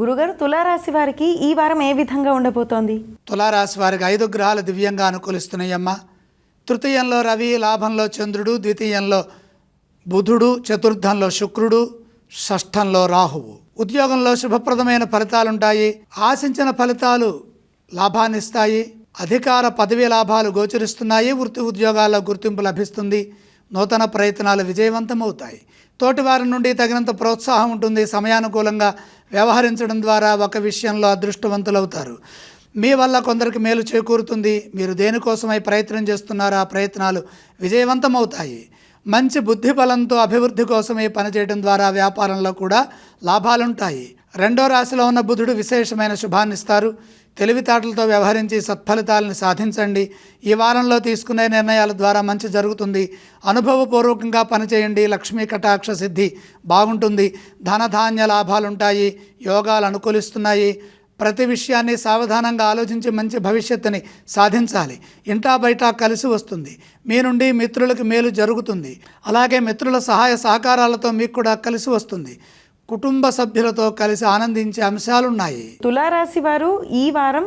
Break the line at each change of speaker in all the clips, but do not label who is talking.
గురుగారు తులారాశి వారికి ఈ వారం ఏ విధంగా ఉండబోతోంది?
తులారాశి వారికి ఐదు గ్రహాలు దివ్యంగా అనుకూలిస్తున్నాయమ్మా. తృతీయంలో రవి లాభంలో చంద్రుడు ద్వితీయంలో బుధుడు చతుర్థంలో శుక్రుడు షష్ఠంలో రాహువు. ఉద్యోగంలో శుభప్రదమైన ఫలితాలుంటాయి. ఆశించిన ఫలితాలు లాభాన్నిస్తాయి. అధికార పదవి లాభాలు గోచరిస్తున్నాయి. వృత్తి ఉద్యోగాల్లో గుర్తింపు లభిస్తుంది. నూతన ప్రయత్నాలు విజయవంతమవుతాయి. తోటివారి నుండి తగినంత ప్రోత్సాహం ఉంటుంది. సమయానుకూలంగా వ్యవహరించడం ద్వారా ఒక విషయంలో అదృష్టవంతులవుతారు. మీ వల్ల కొందరికి మేలు చేకూరుతుంది. మీరు దేనికోసమై ప్రయత్నం చేస్తున్నారో ఆ ప్రయత్నాలు విజయవంతమవుతాయి. మంచి బుద్ధి బలంతో అభివృద్ధి కోసమే పనిచేయడం ద్వారా వ్యాపారంలో కూడా లాభాలుంటాయి. రెండో రాశిలో ఉన్న బుధుడు విశేషమైన శుభాన్నిస్తారు తెలివితేటలతో వ్యవహరించి సత్ఫలితాలను సాధించండి. ఈ వారంలో తీసుకునే నిర్ణయాల ద్వారా మంచి జరుగుతుంది. అనుభవపూర్వకంగా పనిచేయండి. లక్ష్మీ కటాక్ష సిద్ధి బాగుంటుంది. ధనధాన్య లాభాలుంటాయి. యోగాలు అనుకూలిస్తున్నాయి. ప్రతి విషయాన్ని సావధానంగా ఆలోచించి మంచి భవిష్యత్తుని సాధించాలి. ఇంటా బయట కలిసి వస్తుంది. మీ నుండి మిత్రులకు మేలు జరుగుతుంది. అలాగే మిత్రుల సహాయ సహకారాలతో మీకు కూడా కలిసి వస్తుంది. కుటుంబ సభ్యులతో కలిసి ఆనందించే అంశాలున్నాయి.
తులారాశి వారు ఈ వారం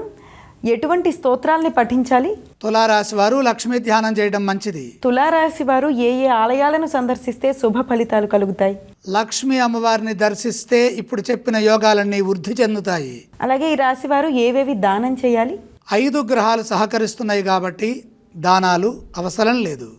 ఎటువంటి స్తోత్రాల్ని పఠించాలి?
తులారాశి వారు లక్ష్మీ ధ్యానం చేయడం మంచిది.
తులారాశి వారు ఏ ఏ ఆలయాలను సందర్శిస్తే శుభ ఫలితాలు కలుగుతాయి?
లక్ష్మీ అమ్మవారిని దర్శిస్తే ఇప్పుడు చెప్పిన యోగాలన్నీ వృద్ధి చెందుతాయి.
అలాగే ఈ రాశి వారు ఏవేవి దానం చేయాలి?
ఐదు గ్రహాలు సహకరిస్తున్నాయి కాబట్టి దానాలు అవసరం లేదు.